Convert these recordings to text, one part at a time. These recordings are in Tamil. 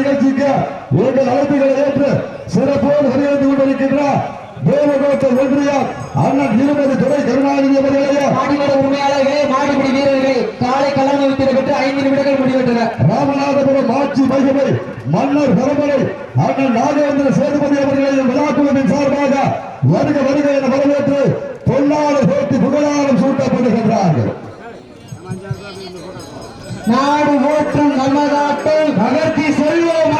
நிகழ்ச்சிக்கு எங்கள் அழைப்புகளை ஏற்று சிறப்போடு வருகிறது கொண்டிருக்கின்றார் தேவகோட்டை ஒன்றியம் அண்ணன் இருபது துறை கருணாநிதி அவர்களையும் மாடிமட உரிமையாளர்களே மாடிபிடி வீரர்களே காலை கலந்து வைத்திட பெற்று ஐந்து நிமிடங்கள் முடிவெற்றன ராமநாதபுரம் ஆட்சி மகிமை மன்னர் பரம்பரை அண்ணன் நாகேந்திர சேதுபதி அவர்களையும் விழாக்குழுவின் சார்பாக வருக வருக என வரவேற்று பொன்னாளர் போட்டி புகழாரம் சூட்டப்படுகின்றார்கள். நாடு ஓட்டும் நமதாட்டை நகர்த்தி செல்வோம்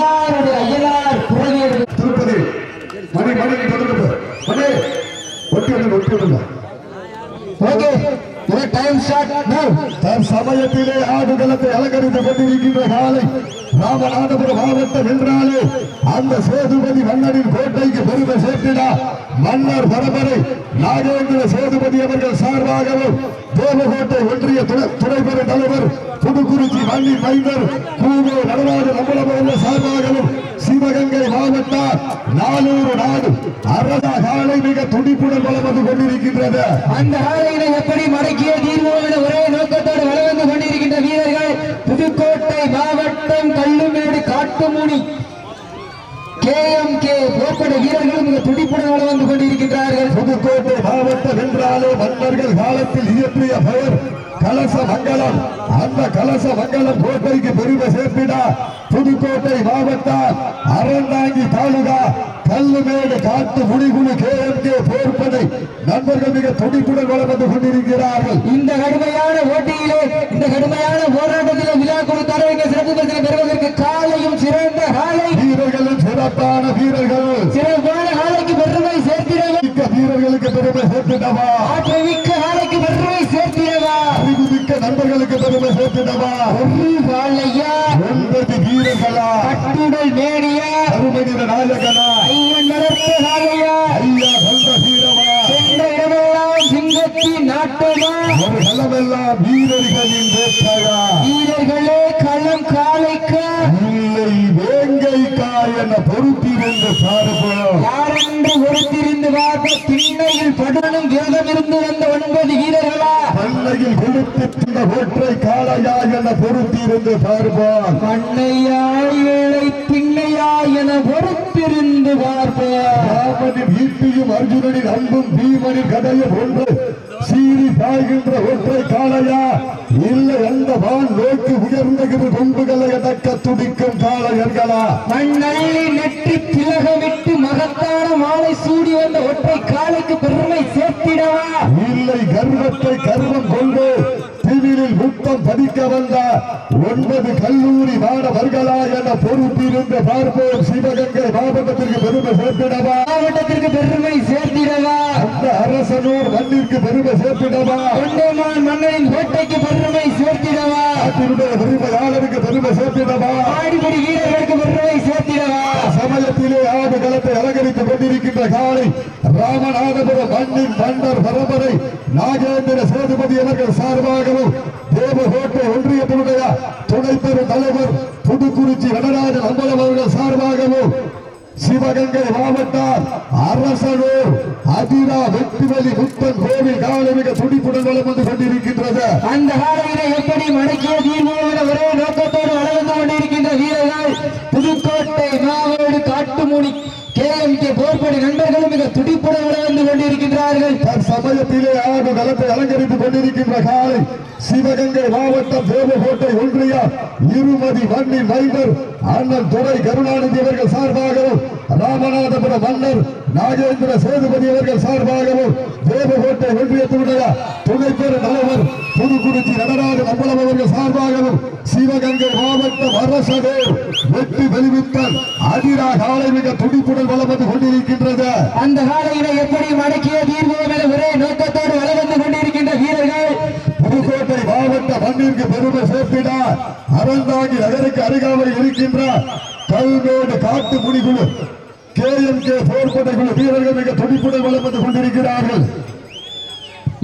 குண்டாருடைய தன் சமயத்திலே ஆடுதலத்தை அலங்கரித்துக் கொண்டிருக்கின்ற காலை ராமநாதபுரம் மாவட்டம் என்றாலே அந்த சேதுபதி மன்னரின் கோட்டைக்கு பெருமை சேர்த்திடா. மன்னர் பரம்பரை நாகேந்திர சேதுபதி அவர்கள் சார்பாகவும் தேவகோட்டை ஒன்றிய துணை- துணைப்பெரும் தலைவர் புதுக்குறிச்சி மண்ணின் மைந்தர் கூவே நடராஜ நம்பளமல்ல சார்பாகவும் சிவகங்கை மாவட்டம் நானூறு நாடு அரசா காலை மிக துடிப்புடன் வளம் வந்து கொண்டிருக்கின்றது. அந்த ஆலையினை எப்படி மடக்கிய தீர்வோம் என ஒரே நோக்கத்தோடு வளம் வந்து கொண்டிருக்கின்ற வீரர்கள் புதுக்கோட்டை மாவட்டம் Kallumedu Kattumuni. K M K போப்பட வீரர்களும் மிக துடிப்புடன் வளம் வந்து கொண்டிருக்கின்றார்கள். புதுக்கோட்டை மாவட்டம் என்றாலே மன்னர்கள் காலத்தில் இயற்றிய பெயர் கலச மங்கலம் அந்த கலச மங்கலம் கோட்டைக்கு பெருமை சேர்த்திட. புதுக்கோட்டை மாவட்டம் அறந்தாங்கி தாலுகா கல்லுமேடு காட்டு முடிகுழு கே எம் கே போர்ப்படை நண்பர்கள் மிக துடிப்புடன் வளம் வந்து கொண்டிருக்கிறார்கள். இந்த கடுமையான போட்டியிலே இந்த கடுமையான போராட்டத்திலே விழா குழு தரவைக்கு சிறப்பு பரிசனை பெறுவதற்கு காலையும் சிறந்த காலை. வீரர்களும் சிறப்பான வீரர்கள். சிறப்பான காலைக்கு பெருமை சேர்த்திடவா வீரர்களுக்கு பெருமை சேர்த்திடவா? ஆற்றமிக்க காலைக்கு பெருமை சேர்த்திடவா நண்பர்களுக்கு பெருமை சேர்த்திடவா காலையா ஒன்பது வீரர்களா? கட்டுடல் மேடியா அருமனித நாயகனா? ஐயன் வளர்த்த காலையா ஐயா கந்த வீரமா? சென்ற இடமெல்லாம் சிங்கத்தின் நாட்டமா? ஒரு களமெல்லாம் வீரர்களின் வேட்டையா? வீரர்களே களம் காலைக்கா? இல்லை வேங்கைக்கா என பொறுத்திருந்து பார்ப்போம் யாரென்று ஒருத்திருந்து பார்த்த திண்ணையில் படுவனும் வேகம் இருந்து வந்த ஒன்பது வீரர்களா கொடுத்திருந்த ஒற்றை காளையா என பொறுத்திருந்து பார்ப்போம் பண்ணையாய் ஏழை திண்ணையாய் என பொறுத்திருந்து பார்ப்போம் ராமனின் ஈட்டியும் அர்ஜுனனின் அன்பும் பீமனின் கதையும் ஒன்று சீறி பாய்கின்ற ஒற்றை காளையா இல்லை அந்த வான் நோக்கி உயர்ந்தகிற கொம்புகளை அடக்க துடிக்கும் காளையர்களா? மண்ணள்ளி நெற்றி திலகமிட்டு மகத்தான மாலை சூடி வந்த ஒற்றை காலைக்கு பெருமை சேர்த்திடவா? இல்லை கர்வத்தை கர்வம் கொண்டு திமிரில் முத்தம் பதிக்க வந்த ஒன்பது கல்லூரி மாணவர்களா என பொறுப்பிருந்து பார்ப்போம். சிவகங்கை மாவட்டத்திற்கு பெருமை சேர்த்திடவா? மாவட்டத்திற்கு பெருமை சேர்த்திடவா? அந்த அரசனூர் மண்ணிற்கு பெருமை சேர்த்திடவா? தொண்டைமான் மன்னரின் கோட்டைக்கு பெருமை சேர்த்திடவா? பெருமையாளருக்கு பெருமை சேர்த்திடவா? ஆடிபடி வீரர்களுக்கு பெருமை சேர்த்திடவா? சமயத்திலே ஆடு களத்தை அலங்கரித்துக் கொண்டிருக்கின்ற காலை ராமநாதபுரம் மண்ணின் மன்னர் பரம்பரை நாகேந்திர சேதுபதி அவர்கள் சார்பாகவும் தேவகோட்டை ஒன்றியத்தினுடைய துணை பெரும் தலைவர் புதுக்குறிச்சி நடராஜன் அம்பலம் அவர்கள் சார்பாகவும் சிவகங்கை மாவட்டம் அரசனூர் அதிரா வெற்றிவெளி முத்தன் கோவில் காலை மிக துடிப்புடன் வளம் வந்து கொண்டிருக்கின்றது. அந்த காலையிலே எப்படி மடக்கிய தீர்வோம் ஒரே நோக்கத்தோடு வளர்ந்து கொண்டிருக்கின்ற வீரர்கள் காட்டுமூடி கே எம் கே நண்பர்களும் மிக துடிப்புடன் விளையாண்டு கொண்டிருக்கின்றார்கள். சமயத்திலே ஆரம்ப களத்தை அலங்கரித்துக் கொண்டிருக்கின்ற காலை சிவகங்கை மாவட்டம் தேவகோட்டை ஒன்றிய இருமதி வன்னி மைந்தர் அண்ணன் துறை கருணாநிதி அவர்கள் சார்பாகவும் ராமநாதபுரம் மன்னர் நாகேந்திர சேதுபதி அவர்கள் சார்பாகவும் தேவகோட்டை ஒன்றியத்தினுடைய துணை பெரு தலைவர் புதுக்குறிச்சி நடராஜன் அம்பலம் அவர்கள் சார்பாகவும் சிவகங்கை மாவட்டம் அரசதே வெற்றி வெளிவித்தல் அதிரா காலை மிக துடிப்புடன் வளர்ந்து கொண்டிருக்கின்றது. அந்த காலையினை எப்படி மடக்கிய தீர்வு ஒரே நோக்கத்தோடு வளர்ந்து கொண்டிருக்கின்ற வீரர்கள் மாவட்ட மண்ணிற்கு பெருமை சேர்த்திட அறந்தாங்கி நகருக்கு அருகாமையில் இருக்கின்ற கல்மேடு காட்டு முனிகுழு கே எம் கே போர்படை குழு வீரர்கள் மிக துடிப்புடன் வளம் வந்து கொண்டிருக்கிறார்கள்.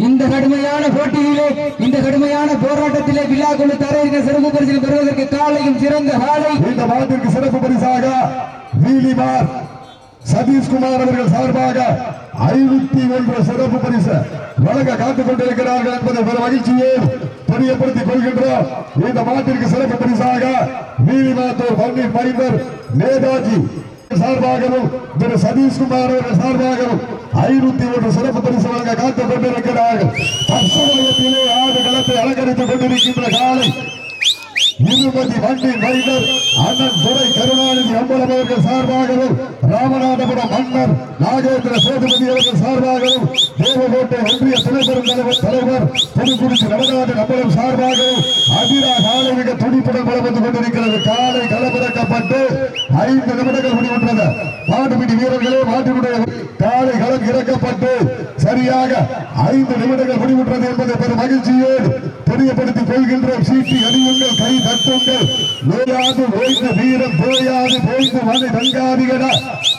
இந்த கடுமையான போட்டியிலே இந்த கடுமையான போராட்டத்திலே விழா கொண்டு தர இருக்கிற சிறப்பு பரிசில் பெறுவதற்கு காலையும் சிறந்த காலை. இந்த மாட்டிற்கு சிறப்பு பரிசாக வீலிமார் சதீஷ்குமார் அவர்கள் சார்பாக ஐநூத்தி ஒன்று சிறப்பு பரிசு வழங்க காத்துக் கொண்டிருக்கிறார்கள் என்பதை பெரும் மகிழ்ச்சியை தெரியப்படுத்திக் கொள்கின்றோம். இந்த மாட்டிற்கு சிறப்பு பரிசாக வீலிமாத்தூர் பன்னீர் மைந்தர் நேதாஜி சார்பாகவும் திரு சதீஷ்குமார் அவர்கள் சார்பாகவும் ஐநூத்தி ஒன்று சிறப்பு பரிசு வழங்க காத்துக் கொண்டிருக்கிறார்கள். தற்சமயத்திலே ஆடு களத்தை அலங்கரித்துக் கொண்டிருக்கின்ற காலை இருபதி வண்டி மைனர் அண்ணன் துறை கருணாநிதி அம்பலம் அவர்கள் சார்பாகவும் ராமநாதபுரம் மன்னர் நாகேந்திர சேதுபதி அவர்கள் சார்பாகவும் தேவகோட்டை ஒன்றிய துணை பெருந்தலைவர் தலைவர் புதுக்குறிச்சி நடராஜன் அம்பலம் சார்பாகவும் அதிரா காலை மிக துடிப்புடன் பலம் வந்து கொண்டிருக்கிறது. காலை களமிறக்கப்பட்டு ஐந்து நிமிடங்கள் முடிவுற்றது. மாட்டுப்பிடி வீரர்களே மாட்டினுடைய காலை களம் இறக்கப்பட்டு சரியாக ஐந்து நிமிடங்கள் முடிவுற்றது என்பதை பெரும் மகிழ்ச்சியோடு தெரியப்படுத்திக் கொள்கின்றோம். சீட்டி அணியுங்கள் கை தட்டுங்கள். நோயாது ஓய்ந்து வீரம் போயாது போய்ந்து மனை தங்காதிகளா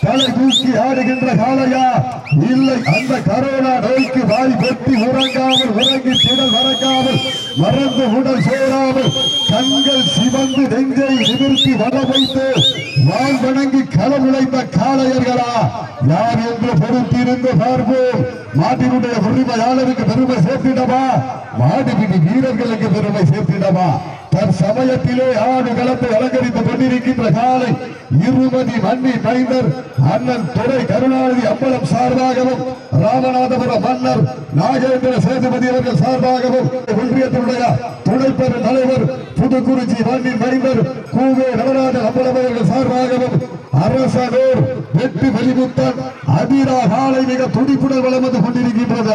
தலை தூக்கி ஆடுகின்ற காலையா இல்லை அந்த கரோனா நோய்க்கு வாய் கொட்டி உறங்காமல் உறங்கி திடல் மறக்காமல் மறந்து உடல் சேராமல் கண்கள் சிவந்து நெஞ்சை நிமிர்த்தி வர வைத்து வால் வணங்கி களம் காளையர்களா? யார் என்று பொறுத்திருந்து பார்ப்போம் மாட்டினுடைய உரிமையாளருக்கு பெருமை சேர்த்திடவா? மாடுபிடி வீரர்களுக்கு பெருமை சேர்த்திடவா? தற்சமயத்திலே ஆடு களத்தை அலங்கரித்துக் கொண்டிருக்கின்ற காலை இருமதி மன்னி மைந்தர் அண்ணன் துறை கருணாநிதி அம்பலம் சார்பாகவும் ராமநாதபுரம் மன்னர் நாகேந்திர சேதுபதி அவர்கள் சார்பாகவும் ஒன்றியத்தினுடைய துணைப்பெரு தலைவர் புதுக்குறிச்சி மன்னி மைந்தர் கூவே நடராஜன் அம்பலம் அவர்கள் சார்பாகவும் அரசனூர் வெற்றி வெளிமுத்தன் அதிரா காலை மிக துடிப்புடன் வளம் வந்து கொண்டிருக்கின்றது.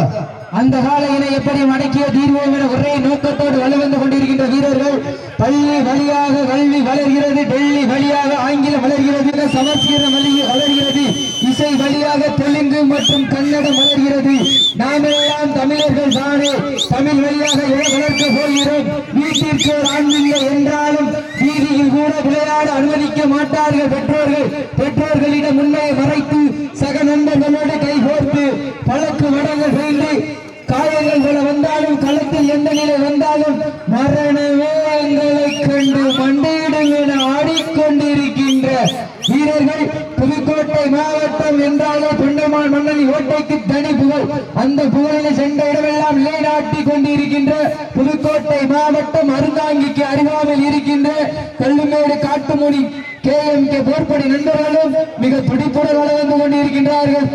அந்த காலையினை எப்படி மடக்கிய தீர்வோம் என ஒரே நோக்கத்தோடு வலுவந்து கொண்டிருக்கின்ற வீரர்கள் பள்ளி வழியாக கல்வி வளர்கிறது டெல்லி வழியாக ஆங்கிலம் வளர்கிறது என சமஸ்கிருதம் வழி- வளர்கிறது. இசை வழியாக தெலுங்கு மற்றும் கன்னடம் வளர்கிறது. நாமெல்லாம் தமிழர்கள் தானே தமிழ் வழியாக வளர்க்க போகிறோம்? வீட்டிற்கு ஒரு என்றாலும் வீதியில் கூட விளையாட அனுமதிக்க மாட்டார்கள் பெற்றோர்கள். பெற்றோர்களிடம் உண்மையை மறைத்து சக நண்பர்களோடு கைகோர்த்து பழக்கு வடங்கள் செய்து காயங்கள் போல வந்தாலும் களத்தில் எந்த நிலை வந்தாலும் மரணமே எங்களை கண்டு மண்டையிடும் என ஆடிக்கொண்டிருக்கின்ற வீரர்கள் புதுக்கோட்டை மாவட்டம் என்றாலே தொண்டமான் மன்னனி ஓட்டைக்கு தனி புகழ். அந்த புகழில் சென்ற இடமெல்லாம் நிலைநாட்டி கொண்டிருக்கின்ற புதுக்கோட்டை மாவட்டம் அருந்தாங்கிக்கு அருகாமையில் இருக்கின்ற Kallumedu Kattumozhi K M K போர்ப்படி நண்பர்களும் மிக துடிப்புடன் வள வந்து கொண்டிருக்கின்றார்கள்.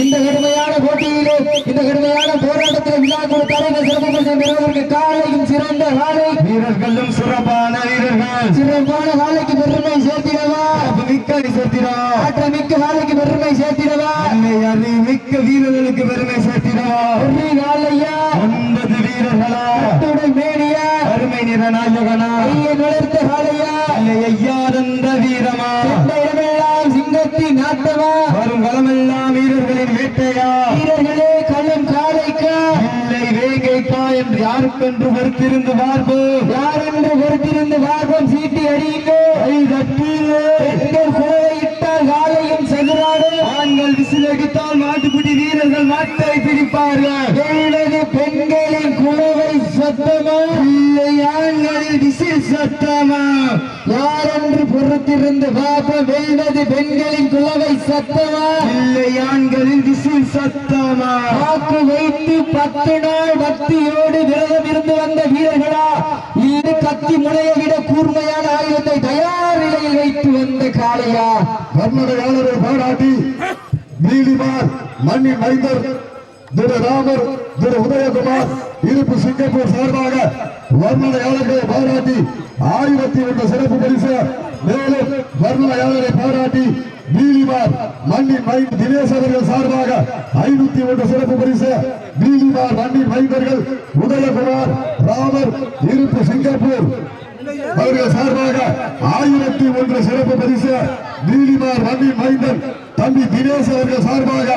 இந்த கடுமையான போட்டியிலே இந்த கடுமையான போராட்டத்தில் விழா கொடுத்தாரு சிறப்பு பெறுவதற்கு காலையும் சிறந்த காலை வீரர்களும் சிறப்பான வீரர்கள். சிறப்பான காலைக்கு பெருமை சேர்த்திடவா? மிக்க சேர்த்திரா ஆற்ற மிக்க காலைக்கு பெருமை சேர்த்திடவா? மிக்க வீரர்களுக்கு பெருமை சேர்த்திரா வெற்றி காலையா ஒன்பது வீரர்களா அத்துடன் மேனியா அருமை நிறநாயகனா காலையா ஐயாரந்த வீரமா? இடமெல்லாம் சிங்கத்தின் நாட்டமா? வரும் களமெல்லாம் வீரர்களின் வேட்டையா? வீரர்களே களம் காலைக்கா? இல்லை வேங்கைக்கா என்று யாருக்கென்று பொறுத்திருந்து பார்ப்போம் யார் என்று பொறுத்திருந்து பார்ப்போம் சீட்டி அடியுங்கள் கை தட்டீரே. பெண்கள் குழையிட்டால் காலையும் சதுராடு ஆண்கள் விசிலடித்தால் வீரர்கள் மாட்டை பிடிப்பார்கள். பெண்களின் குழுவை சத்தமா? இல்லை ஆண்களில் விசில் சத்தமா? யார் என்று பொறுத்திருந்து பார்ப்போம் வெல்வது பெண்களின் குழுவை சத்தமா? இல்லை ஆண்களில் விசில் சத்தமா? வாக்கு வைத்து பத்து நாள் பக்தியோடு விரதம் இருந்து வந்த வீரர்களா? இது கத்தி முனையை விட கூர்மையான ஆயுதத்தை தயார் நிலையில் வைத்து வந்த காளையா? கர்நாடகாளரை பாராட்டி நீலிமார் மண்ணின் மைந்தர் திரு ராமர் திரு உதயகுமார் இருப்பு சிங்கப்பூர் சார்பாக வர்ணனையாளர்களை பாராட்டி ஆயிரத்தி ஒன்று சிறப்பு பரிசு மேலும் வர்ணனையாளரை பாராட்டி நீலிமார் மண்ணின் மைண்ட் தினேஷ் அவர்கள் சார்பாக ஐநூத்தி ஒன்று சிறப்பு பரிசு நீலிமார் மண்ணின் மைந்தர்கள் உதயகுமார் ராமர் இருப்பு சிங்கப்பூர். அவர்கள் சார்பாக ஆயிரத்தி ஒன்று சிறப்பு பரிசு நீலிமார் மண்ணின் மைந்தன் தம்பி தினேஷ் அவர்கள் சார்பாக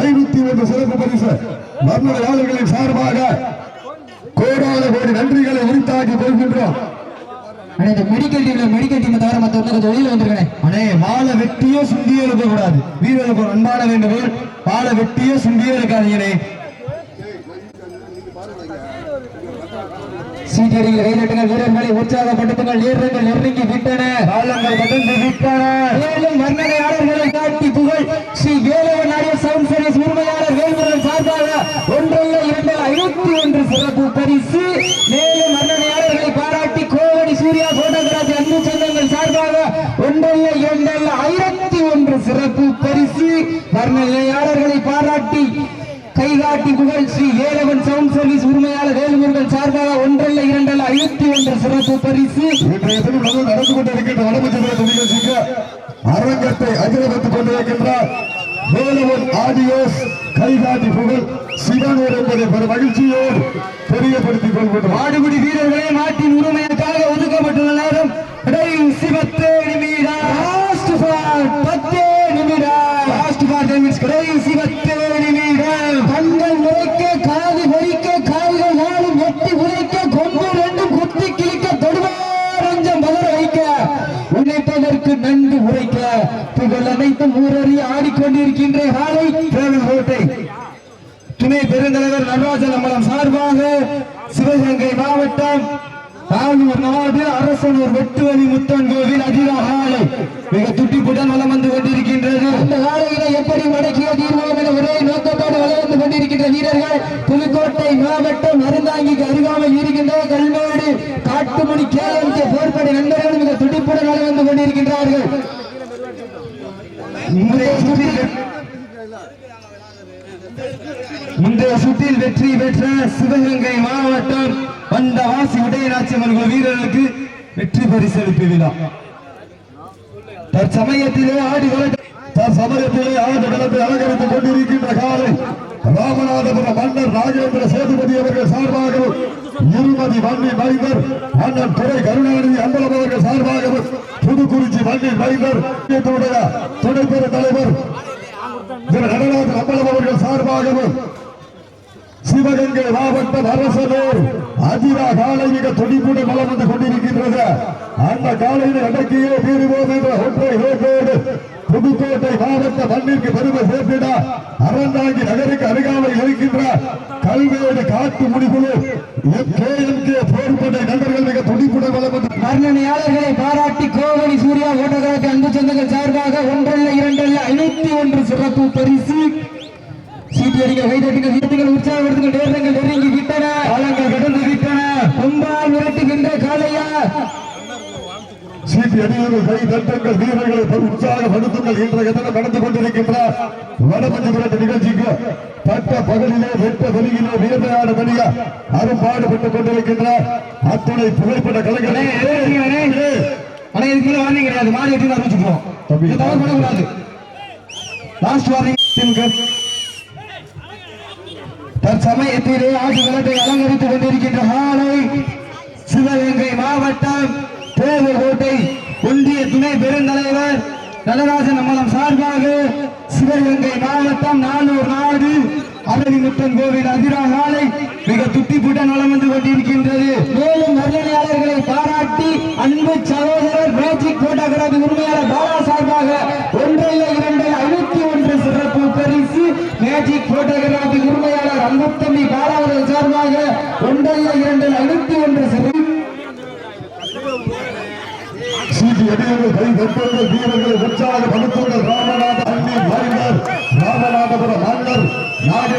ஐநூத்தி ஒன்று சிறப்பு பரிசு வர்ணனையாளர்களின் சார்பாக கோடான கோடி நன்றிகளை உரித்தாக்கி கொள்கின்றோம். இந்த மெடிக்கல் டீம்ல மெடிக்கல் டீம் தவிர மத்த கொஞ்சம் வெளியில வந்துருக்கேன் அண்ணே மாலை வெட்டியோ சுண்டியோ இருக்க கூடாது வீரர்களுக்கு ஒரு அன்பான வேண்டுகோள். மாலை வெட்டியோ சுண்டியோ இருக்காதீங்கண்ணே. சீட்டடிகள் கைதட்டுங்கள் வீரர்களை உற்சாகப்படுத்துங்கள். வீரர்கள் நெருங்கி விட்டன. காலங்கள் கடந்து விட்டன. மேலும் வர்ணனையாளர்களை காட்டி புகழ். ஸ்ரீ வேலவன் ஆடிய சவுண்ட் சர்வீஸ் உரிமையாளர் வேல்முருகன் சார்பாக ஒன்றல்ல இரண்டு ஐநூத்தி ஒன்று சிறப்பு பரிசு. மேலும் வர்ணனையாளர்களை பாராட்டி கோவடி சூர்யா போட்டோகிராஃபி அன்பு சொந்தங்கள் சார்பாக ஒன்றல்ல இரண்டல்ல ஆயிரத்தி ஒன்று சிறப்பு பரிசு. வர்ணனையாளர்களை பாராட்டி கைகாட்டி புகழ் ஸ்ரீ வேலவன் சவுண்ட் சர்வீஸ் உரிமையாளர் வேல்முருகன் சார்பாக ஒன்றல்ல இரண்டல்ல ஐநூத்தி ஒன்று சிறப்பு பரிசு. இன்றைய தினம் நடந்து கொண்டிருக்கின்ற அரங்கத்தை அகிலவத்துக் கொண்டிருக்கின்றார். வேலவன் ஆடியோஸ் கைகாட்டி புகழ் சிவனூர் என்பதை பெரும் மகிழ்ச்சியோடு தெரியப்படுத்திக் கொள்கின்றோம். மாடுபிடி வீரர்களே நாட்டின் உரிமைக்காக ஒதுக்கப்பட்டுள்ள நேரம். கடைசி நன்கு உரைக்க புகழ் அனைத்தும் ஊரறி ஆடிக்கொண்டிருக்கின்ற காலை கோட்டை துணை பெருந்தலைவர் நடராஜன் அம்பலம் சார்பாக சிவகங்கை மாவட்டம் ஆலூர் நாடு அரசனூர் வெட்டுவலி முத்தன் கோவில் அதிகாலை மிக துட்டிப்புடன் வலம் வந்து கொண்டிருக்கின்றது. அந்த காலையில எப்படி மடக்கிய தீர்வோம் என ஒரே நோக்கத்தோடு வலம் வந்து கொண்டிருக்கின்ற வீரர்கள் புதுக்கோட்டை மாவட்டம் அருந்தாங்கிக்கு அருகாமல் இருக்கின்ற கல்மேடு காட்டுமணி கேஎம்கே போர்ப்படை நண்பர்கள் மிக துடிப்புடன் வலம் வந்து கொண்டிருக்கின்றார்கள். இன்றைய சுற்றில் வெற்றி பெற்ற சிவகங்கை மாவட்டம் வந்த வாசி உதயநாச்சியம்மன் கோவில் வீரர்களுக்கு வெற்றி பரிசளிப்பு விழா. தற்சமயத்திலே ஆடி தற்சமயத்திலே ஆடு ஆண்டு அலங்கரித்துக் கொண்டிருக்கின்ற காலை ராமநாதபுரம் மன்னர் ராஜேந்திர சேதுபதி அவர்கள் சார்பாகவும் இருமதி மண்ணின் மைந்தர் அண்ணன் துறை கருணாநிதி அம்பலம் அவர்கள் சார்பாகவும் புதுக்குறிச்சி மண்ணின் மைந்தர் துணை பெரு தலைவர் திரு நடராஜன் அம்பலம் அவர்கள் சார்பாகவும் சிவகங்கை மாவட்டம் அரசனூர். அதிரா காலை மிக துடிப்புடன் வளம் வந்து கொண்டிருக்கின்றது. அந்த காலையில் அடக்கியே தீருவோம் என்ற ஒற்றை நோக்கோடு புதுக்கோட்டை மாவட்ட மண்ணிற்கு பெருமை சேர்த்திட அறந்தாங்கி நகருக்கு அருகாமையில் இருக்கின்ற கல்வேடு காட்டு முடிக்குழு கே எம் கே போர்படை நண்பர்கள் மிக துடிப்புடன் வளம் வந்து வர்ணனையாளர்களை பாராட்டி கோவடி சூர்யா ஓட்டக்காரத்தை அன்பு சொந்தங்கள் சார்பாக ஒன்றல்ல இரண்டல்ல ஐநூத்தி ஒன்று சிறப்பு பரிசு அடிக்க கைதட்டுங்கள் வீட்டுகள் உற்சாகப்படுத்துங்கள் நேரங்கள் நெருங்கி விட்டன. காலங்கள் கடந்து விட்டன. கொம்பால் மிரட்டுகின்ற காலையா சீட்டி அடிகள் கை தட்டங்கள் வீரர்களை உற்சாகப்படுத்துங்கள். இன்றைய தினம் நடந்து கொண்டிருக்கின்ற வடமஞ்சு விரட்டு நிகழ்ச்சிக்கு பட்ட பகலிலே வெட்ட வெளியிலே வீரமையான மணிய அரும்பாடுபட்டுக் கொண்டிருக்கின்ற அத்துணை புகைப்பட கலைஞர்களே. ஆனா இதுக்குள்ள வார்னிங் கிடையாது. மாறி அறிவிச்சுக்கிறோம் தவறு பண்ணக்கூடாது. லாஸ்ட் வார்னிங் தற்சமயத்திலே ஆட்டு விளக்கை அலங்கரித்துக் கொண்டிருக்கின்ற மாலை சிவகங்கை மாவட்டம் தேவகோட்டை ஒன்றிய துணை பெருந்தலைவர் நடராஜன் அம்மலம் சார்பாக சிவகங்கை மாவட்டம் நானூறு நாடு அரணிமுத்தன் கோவில் அதிராகாலை மிக துட்டிப்புடன் நலம் வந்து கொண்டிருக்கின்றது. மேலும் வர்ணனையாளர்களை பாராட்டி அன்பு சகோதரர் மேஜிக் போட்டோகிராபி உரிமையாளர் பாலா சார்பாக ஒன்றல்ல இரண்டு ஐநூத்தி ஒன்று சிறப்பு பரிசு மேஜிக் போட்டோகிராபி உரிமையாளர் அன்புத்தம்பி பாலா அவர்கள் சார்பாக ஒன்றல்ல இரண்டு ஐநூத்தி ஒன்று சிறப்பு. சீட்டி அடிகள் கை தட்டங்கள் வீரர்களை உற்சாகப்படுத்துங்கள். ராமநாத அண்ணி மறைந்தர் ராமநாதபுரம் மன்னர் நாடு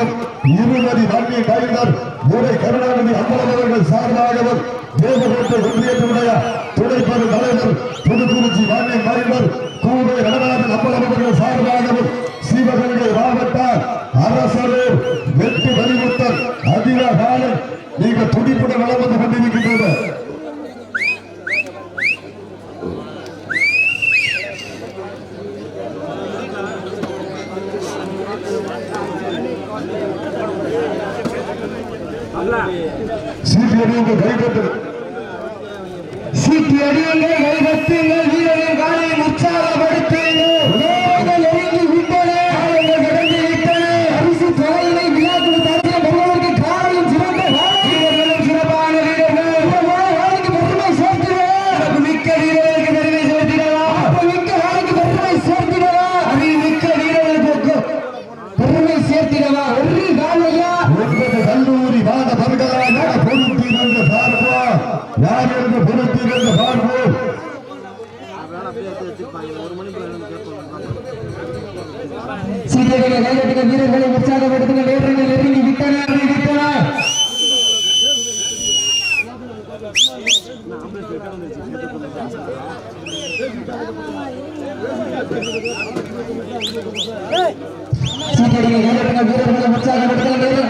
சார்பாகவும் இருமதி மண்ணி மைந்தர் முறை கருணாநிதி அம்பலம் அவர்கள் சார்பாகவும் தேவகோட்டை ஒன்றியத்தினுடைய துணைப்பெரு தலைவர் புதுக்குறிச்சி மண்ணி மைந்தர் கூடை நடராஜன் அம்பலம் அவர்கள் சார்பாகவும் சிவகங்கை மாவட்ட அரசரூர் எரியுங்கள் கைதட்டுங்கள் நெருங்கி விட்டன விட்டன. வீரர்கள் உற்சாகப்படுத்த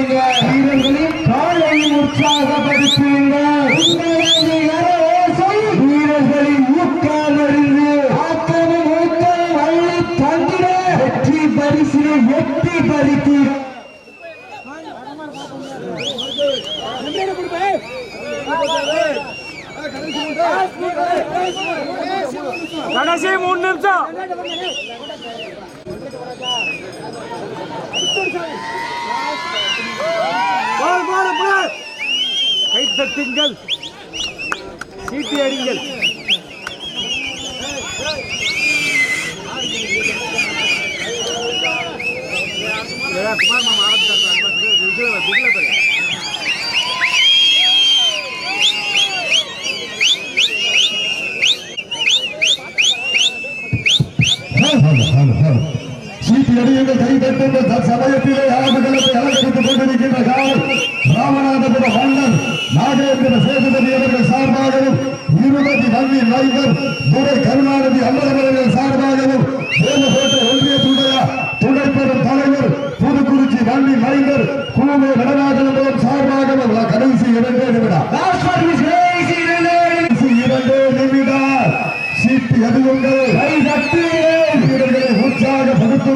பாடுங்கள் வீரர்களின் காலை உற்சாகப்படுத்துங்கள். வீரர்களின் ஊக்காலறிந்து ஆத்தனை மூத்த வள்ளி தந்திர வெற்றி பரிசினை கடைசி மூணு நிமிஷம். கை தட்டுங்கள். சீட்டி அடிங்கள்.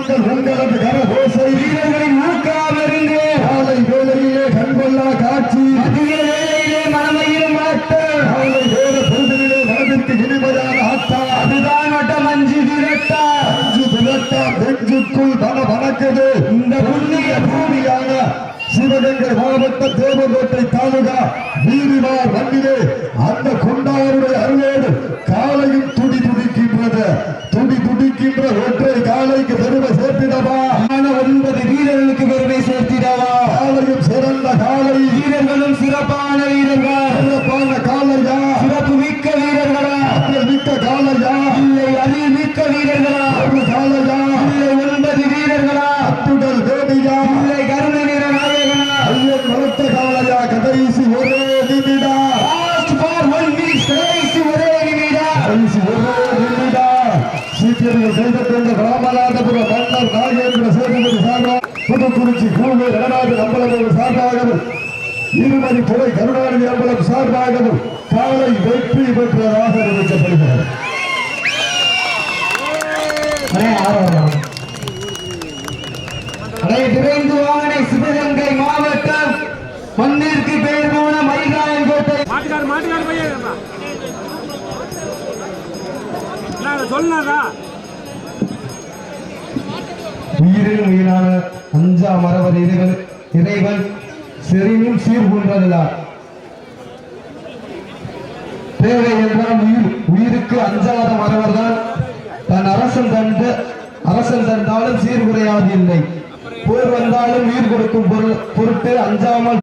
மக்கள் கொண்டாட கரகோசை வீரர்களின் மூக்கால் இருந்து காலை வேலையிலே கண்கொள்ளா காட்சி. மதிய வேலையிலே மனமையில் மாட்ட காலை வேலை பொழுதிலே மனதிற்கு இனிமையான ஆத்தா அதுதான் வட்டம் அஞ்சு சிவகங்கை மாவட்ட தேவகோட்டை தாலுகா நீரிமார் மண்ணிலே இருமதி துறை கருணாநிதி அம்பலம் சார்பாகவும் காலை வெற்றி பெற்றதாக அறிவிக்கப்படுகிறது. விரைந்து சிவகங்கை மாவட்டம் மண்ணிற்கு பெயர் போன மைகாயன் கோட்டை மாட்டுக்காரு மாட்டுக்காரு பையன். உயிரின் உயிரான அஞ்சா மரவர் இறைவன் இறைவன் செறிவும் சீர் தேவை என்றால் உயிர் உயிருக்கு அஞ்சாத மறவர் தான் தன் அரசன் தந்து அரசன் தந்தாலும் சீர்குறையாது இல்லை. போர் வந்தாலும் உயிர் கொடுக்கும் பொருள் பொருட்டு அஞ்சாமல்